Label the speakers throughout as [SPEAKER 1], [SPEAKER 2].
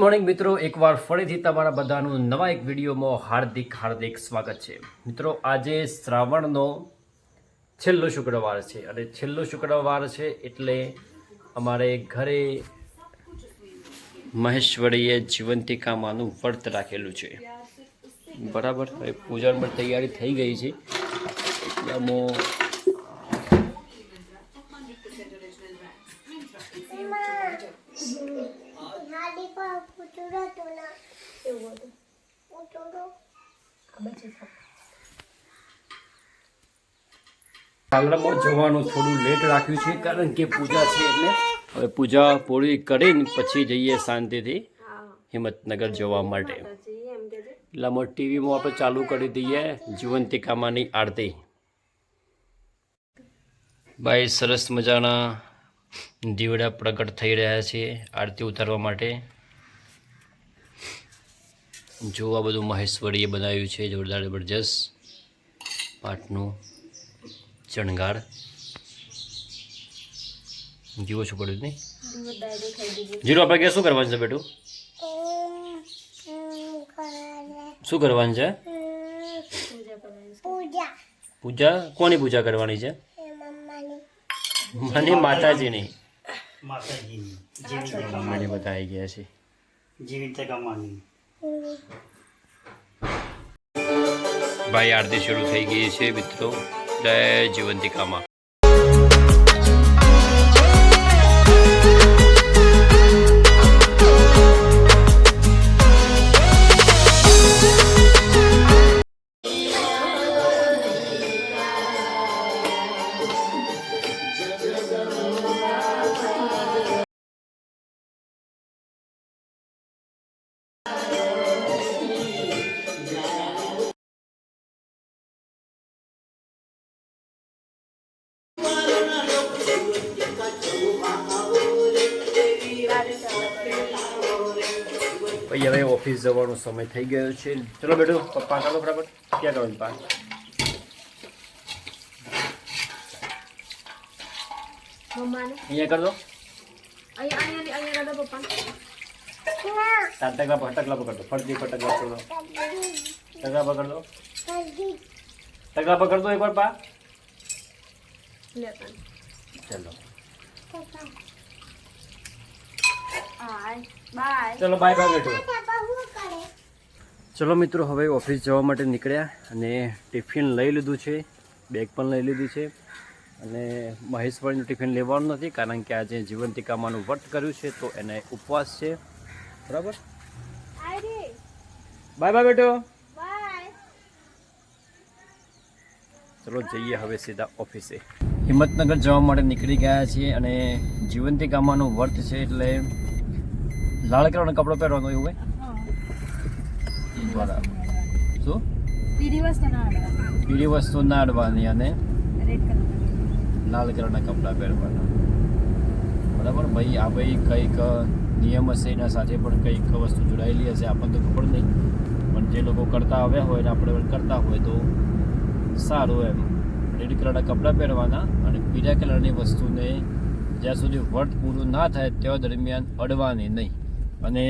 [SPEAKER 1] Morning મિત્રો. એકવાર ફરીથી તમારા બધાનું નવા એક વિડીયોમાં હાર્દિક હાર્દિક સ્વાગત છે. મિત્રો, આજે શ્રાવણનો છેલ્લો શુક્રવાર છે અને છેલ્લો શુક્રવાર છે એટલે અમારે ઘરે મહેશ્વરીએ જીવંતિકામાનું વ્રત રાખેલું છે. બરાબર? હવે પૂજાની પણ તૈયારી થઈ ગઈ છે. એટલામાં પાર્લરમાં જવાનું થોડું લેટ રાખ્યું છે, કારણ કે પૂજા છે એટલે. હવે પૂજા પૂરી કરીને પછી જઈએ શાંતિથી હિંમતનગર જવા માટે. એટલામાં ટીવીમાં આપણે ચાલુ કરી દઈએ જીવંતિકામાની આરતી. ભાઈ, સરસ મજાના દીવડા પ્રગટ થઈ રહ્યા છે આરતી ઉતારવા માટે. જોવા બધું મહેશ્વરીએ બનાવ્યું છે જોરદાર જબરજસ્ત. પાટનું ચણગાર જીવો છો પડ્યું નહીં? જીરો આપણે કે શું કરવાનું છે બેટું? શું કરવાનું છે?
[SPEAKER 2] પૂજા.
[SPEAKER 1] કોની પૂજા કરવાની છે? મને માતાજીની.
[SPEAKER 3] માતાજીની.
[SPEAKER 1] બતાવી ગયા છે.
[SPEAKER 3] જીવિત કમાની
[SPEAKER 1] ભાઈ આરતી શરૂ થઈ ગઈ છે મિત્રો. જય જીવંતિકામાં. ઓફિસ જવાનો સમય થઈ ગયો છે. ચલો બેટો પપ્પા ચાલો બરાબર ક્યાં કરવાનું પા
[SPEAKER 4] મમ્માને?
[SPEAKER 1] અહીંયા કરજો ટકલા ટકલા પકડ દો. ફરતી ટકલા પકડ ટકલા પકડ ટકલા પકડતો એકવાર પા. ચલો. ચલો બાય બાય બેટો ચલો મિત્રો હવે ઓફિસ જવા માટે નીકળ્યા અને ટિફિન લઈ લીધું છે. બેગ પણ લઈ લીધું છે. અને મહેશભાઈનું ટિફિન લેવાનું નથી કારણ કે આજે જીવંતિકામાનું વ્રત કર્યું છે તો એને ઉપવાસ છે. બરાબર? બાય બાય બેટો.
[SPEAKER 2] બાય
[SPEAKER 1] ચલો જઈએ હવે સીધા ઓફિસે. હિંમતનગર જવા માટે નીકળી ગયા છીએ અને જીવંતિકામાનું વર્ત છે એટલે લાલ કલરનો કપડો પહેરવાનો એવું હોય બરાબર શું પીળી વસ્તુ ના અડવાની અને લાલ કલરના કપડાં પહેરવાના બરાબર ભાઈ આ ભાઈ કંઈક નિયમ હશે એના સાથે પણ કંઈક વસ્તુ જોડાયેલી હશે આપણને તો ખબર નહીં પણ જે લોકો કરતા આવ્યા હોય ને આપણે પણ કરતા હોય તો સારું એમ રેડ કલરના કપડાં પહેરવાના અને પીળા કલરની વસ્તુને જ્યાં સુધી વર્ત પૂરું ના થાય ત્યાં દરમિયાન અડવાની નહીં અને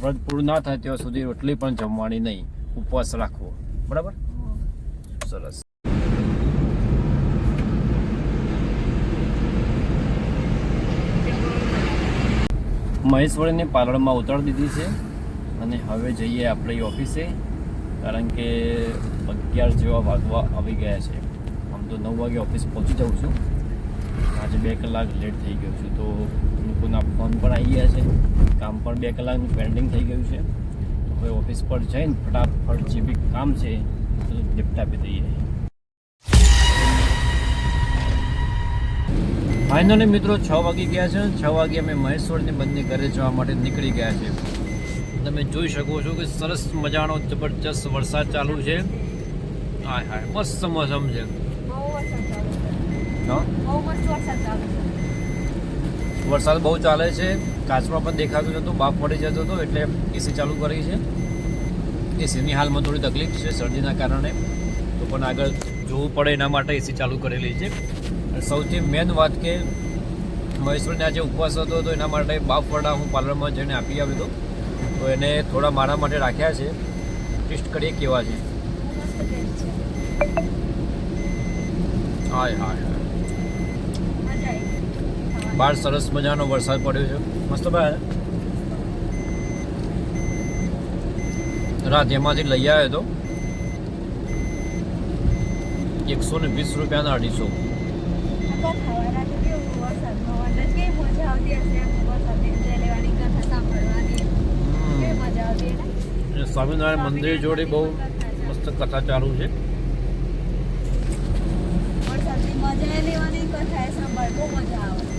[SPEAKER 1] વ્રત પૂરું ના થાય ત્યાં સુધી રોટલી પણ જમવાની નહીં. ઉપવાસ રાખવો. બરાબર? સરસ. મહેશ્વરીને પાલણમાં ઉતારી દીધી છે અને હવે જઈએ આપણી ઓફિસે, કારણ કે અગિયાર જેવા વાગવા આવી ગયા છે. આમ તો નવ વાગે ઓફિસ પહોંચી જાઉં છું. આજે બે કલાક લેટ થઈ ગયો છું, તો લોકોના ફોન પણ આવી ગયા છે. કામ પણ બે કલાકનું પેન્ડિંગ થઈ ગયું છે. તો હવે ઓફિસ પર જઈને ફટાફટ જે બી કામ છે બધું નિપટાવી દઈએ. ફાઇનલી મિત્રો છ વાગી ગયા છે. છ વાગે અમે મહેશ્વરની બંને ઘરે જવા માટે નીકળી ગયા છે તમે જોઈ શકો છો કે સરસ મજાનો જબરજસ્ત વરસાદ ચાલુ છે. હાય હાય મસ્ત મોસમ છે.
[SPEAKER 4] બહુ વરસાદ ચાલુ છે. બહુ મસ્ત વરસાદ ચાલુ છે.
[SPEAKER 1] વરસાદ બહુ ચાલે છે. કાચમાં પણ દેખાતું નહોતું બાફ પડી જતો હતો એટલે એસી ચાલુ કરી છે. એસીની હાલમાં થોડી તકલીફ છે શરદીના કારણે. તો પણ આગળ જોવું પડે એના માટે એસી ચાલુ કરેલી છે. અને સૌથી મેન વાત કે મહેશ્વરને આજે ઉપવાસ હતો તો એના માટે બાફ વડા હું પાર્લરમાં જઈને આપી આવ્યો હતો. તો એને થોડા મારા માટે રાખ્યા છે. ટેસ્ટ કરીએ કેવા છે.
[SPEAKER 4] હા હા છે.
[SPEAKER 1] હાય હાય હાય
[SPEAKER 4] મજા આવી ખાવાની.
[SPEAKER 1] બહાર સરસ મજાનો વરસાદ પડ્યો છે. મસ્ત ભાઈ. રાત એમાંથી લઈ આવ્યો હતો એકસો ને વીસ રૂપિયાના અઢીસો. સ્વામિનારાયણ મંદિર જોડે બહુ મસ્ત કથા ચાલુ છે.
[SPEAKER 4] મજા લેવાની કથા એ સાંભળ બહુ મજા આવે.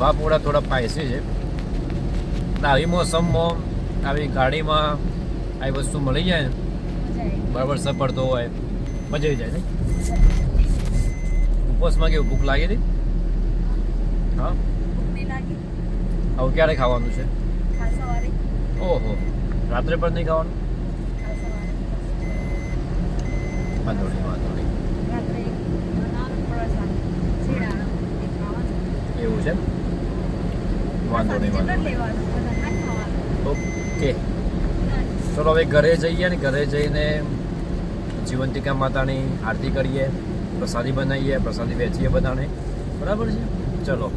[SPEAKER 1] બાપોડા થોડા પાયસી છે. આવી મોસમમાં આવી ગાડીમાં આવી વસ્તુ મળી જાય ને બરાબર સફળતો હોય મજા આવી જાય ને? ઉપવાસમાં કેવું ભૂખ લાગી હતી? હા? હવે ક્યારે ખાવાનું છે? ઓહો રાત્રે પણ નહીં ખાવાનું? વાંધો નહીં વાંધો નહીં. એવું છે વાંધો નહીં ઓકે. ચલો, હવે ઘરે જઈએ ને ઘરે જઈને જીવંતિકા માતાની આરતી કરીએ, પ્રસાદી બનાવીએ, પ્રસાદી વેચીએ બધાને. બરાબર છે? ચલો.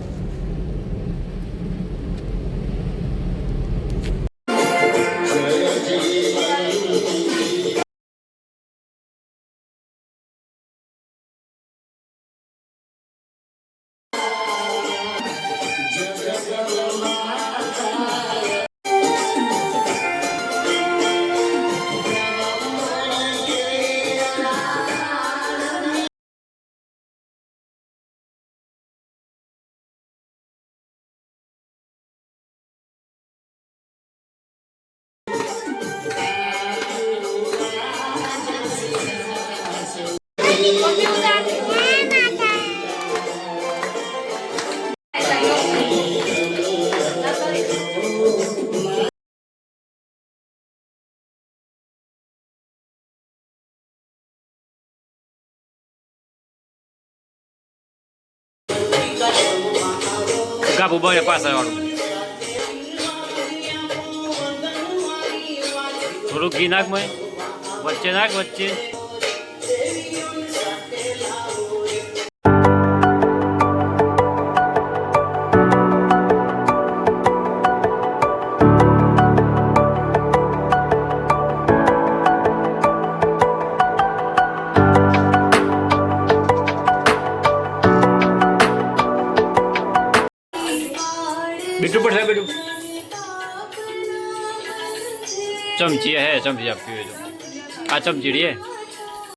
[SPEAKER 1] ઊભા રહે પાછળ વાળું થોડુંક ઘી નાખ મય વચ્ચે નાખ વચ્ચે બીટું પડશે બીટું ચમચી હે ચમચી આપી હોય તો આ ચમચી હે